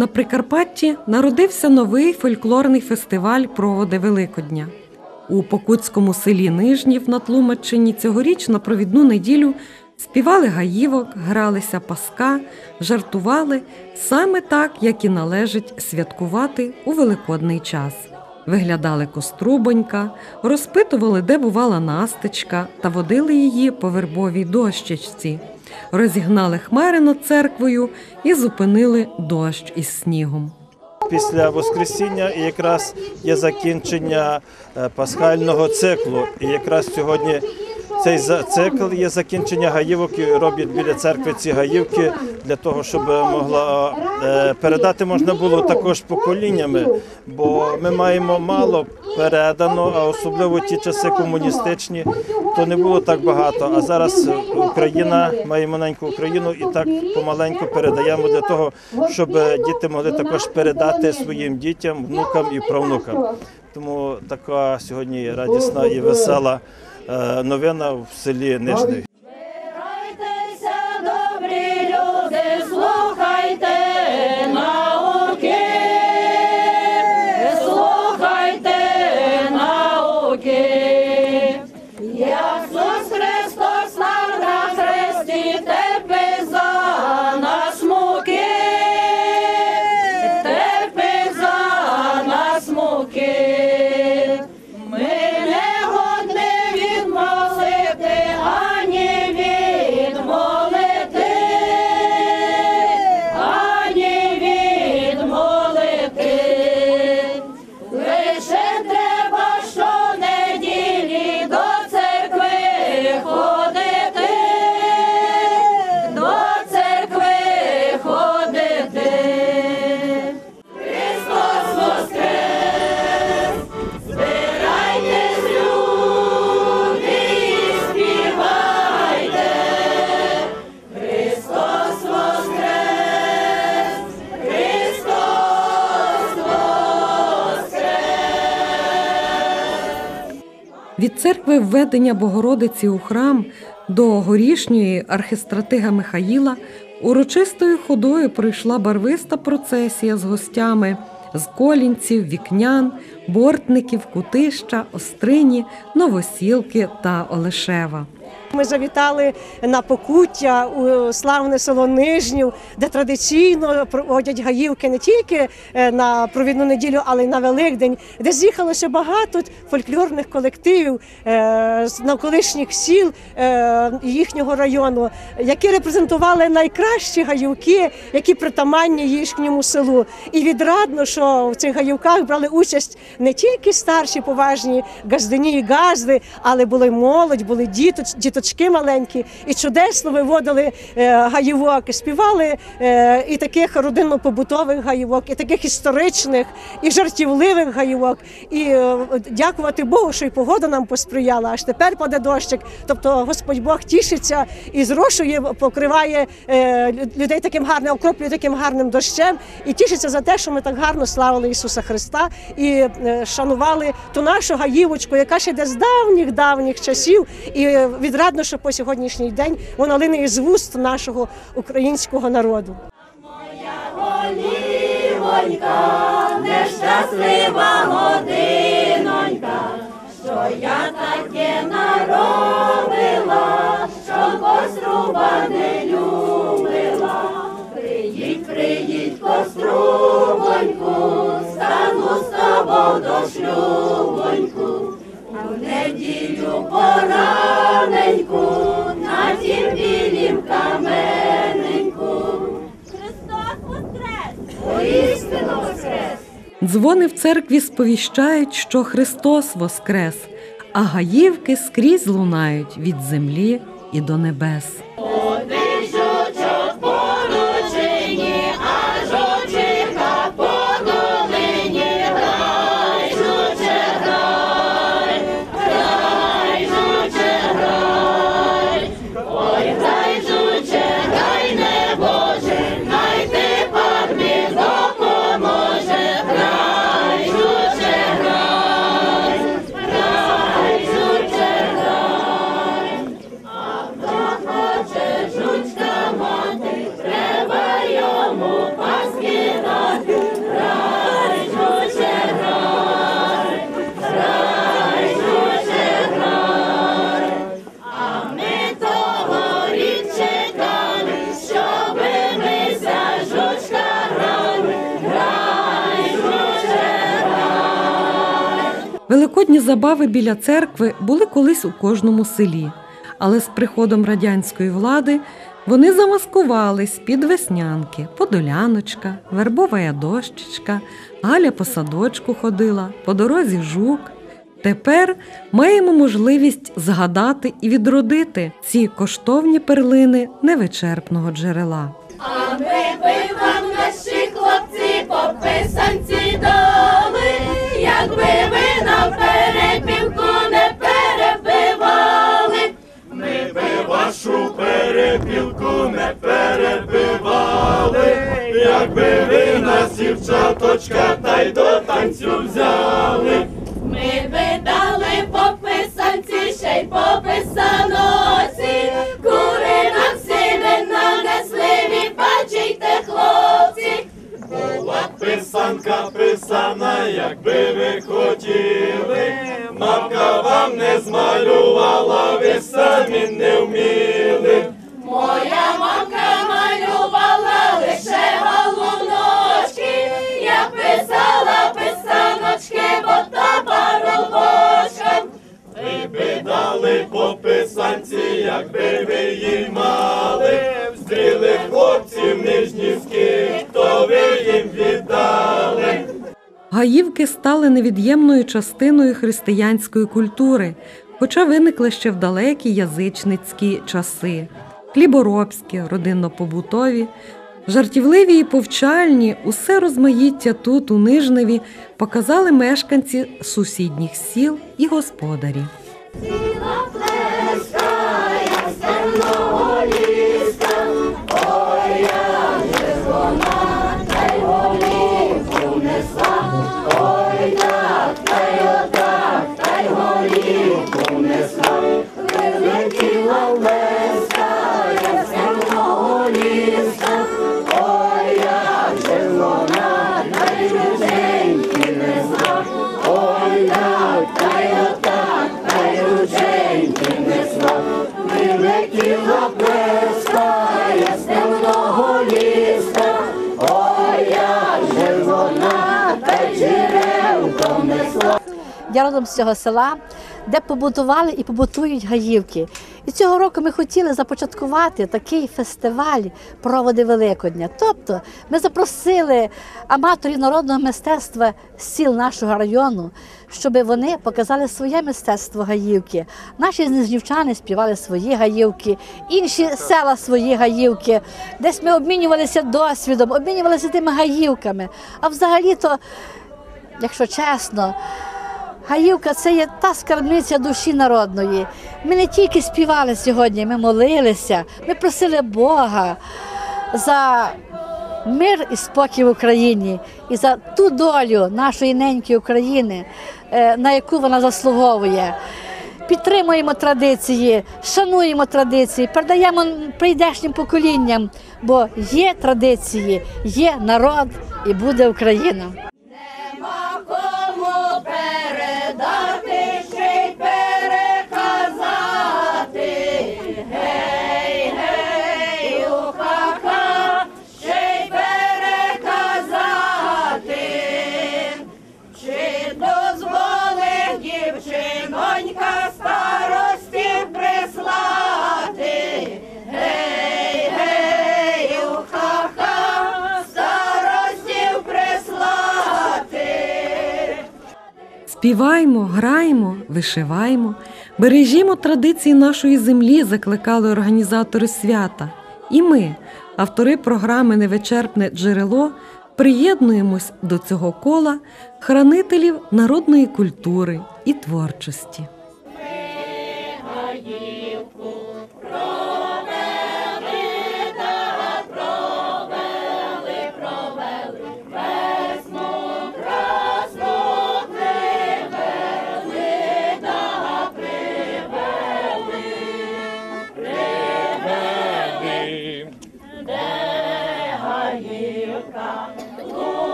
На Прикарпатті народився новий фольклорний фестиваль Проводи Великодня. У Покутському селі Нижнів на Тлумаччині цьогоріч на провідну неділю співали гаївок, гралися паска, жартували саме так, як і належить святкувати у великодний час. Виглядали кострубонька, розпитували, де бувала настечка, та водили її по вербовій дощечці, розігнали хмари над церквою і зупинили дощ із снігом. Після Воскресіння якраз є закінчення е, пасхального циклу. І якраз сьогодні цей цикл є закінчення гаївок і роблять біля церкви ці гаївки для того, щоб могла е, передати можна було також поколіннями, бо ми маємо мало передано, а особливо ті часи комуністичні, то не було так багато. А зараз Україна має маленьку Україну і так помаленьку передаємо для того, щоб діти могли також передати своїм дітям, внукам і правнукам. Тому така сьогодні радісна і весела е, новина в селі Нижний. Від церкви введення Богородиці у храм до горішньої архістратига Михаїла урочистою ходою пройшла барвиста процесія з гостями з колінців, вікнян, бортників, кутища, острині, новосілки та Олешева. Ми завітали на Покуття у славне село Нижнів, де традиційно проводять гаївки не тільки е, на провідну неділю, але й на Великдень, де з'їхалося багато фольклорних колективів е, з навколишніх сіл е, їхнього району, які репрезентували найкращі гаївки, які притаманні їхньому селу. І відрадно, що в цих гаївках брали участь не тільки старші поважні газдині і газди, але були молодь, були діточ, діточки маленькі, і чудесно виводили е, гаївок, і співали е, і таких родинно-побутових гаївок, і таких історичних, і жартівливих гаївок. І е, дякувати Богу, що і погода нам посприяла. Аж тепер паде дощик. Тобто Господь Бог тішиться і зрошує, покриває людей таким гарним, окроплює таким гарним дощем, і тішиться за те, що ми так гарно славили Ісуса Христа і шанували ту нашу гаївочку, яка ще йде з давніх давніх часів. І е, відрадно, що по сьогоднішній день вона лине із вуст нашого українського народу. Голівонька, нещаслива годинонька, що я таке наробила, що коструба не любила. Приїдь, приїдь, кострубоньку, стану з тобою до шлюбоньку. А в неділю пораненьку, Дзвони в церкві сповіщають, що Христос воскрес, а гаївки скрізь лунають від землі і до небес. Великодні забави біля церкви були колись у кожному селі, але з приходом радянської влади вони замаскувались під веснянки, подоляночка, вербова дощечка, Галя по садочку ходила, по дорозі жук. Тепер маємо можливість згадати і відродити ці коштовні перлини невичерпного джерела. А ми би вам наші хлопці по писанці дали, якби ви на перепівку не перебивали. Ми би вашу перепілку не перебивали, якби ви нас, дівчаточка, та й до танцю взяли. Гаївки стали невід'ємною частиною християнської культури, хоча виникли ще в далекі язичницькі часи. Хліборобські, родинно-побутові, жартівливі і повчальні, усе розмаїття тут, у Нижневі, показали мешканці сусідніх сіл і господарі. Hoy Я родом з цього села, де побудували і побутують гаївки. І цього року ми хотіли започаткувати такий фестиваль проводи Великодня. Тобто ми запросили аматорів народного мистецтва з сіл нашого району, щоб вони показали своє мистецтво гаївки. Наші знижнівчани співали свої гаївки, інші села свої гаївки. Десь ми обмінювалися досвідом, обмінювалися тими гаївками. А взагалі-то, якщо чесно, Гаївка це є та скарбниця душі народної. Ми не тільки співали сьогодні, ми молилися, ми просили Бога за мир і спокій в Україні і за ту долю нашої неньки України, е, на яку вона заслуговує. Підтримуємо традиції, шануємо традиції, передаємо прийдешнім поколінням, бо є традиції, є народ і буде Україна. Співаймо, граймо, вишиваймо, бережімо традиції нашої землі, закликали організатори свята. І ми, автори програми Невичерпне джерело, приєднуємось до цього кола хранителів народної культури і творчості.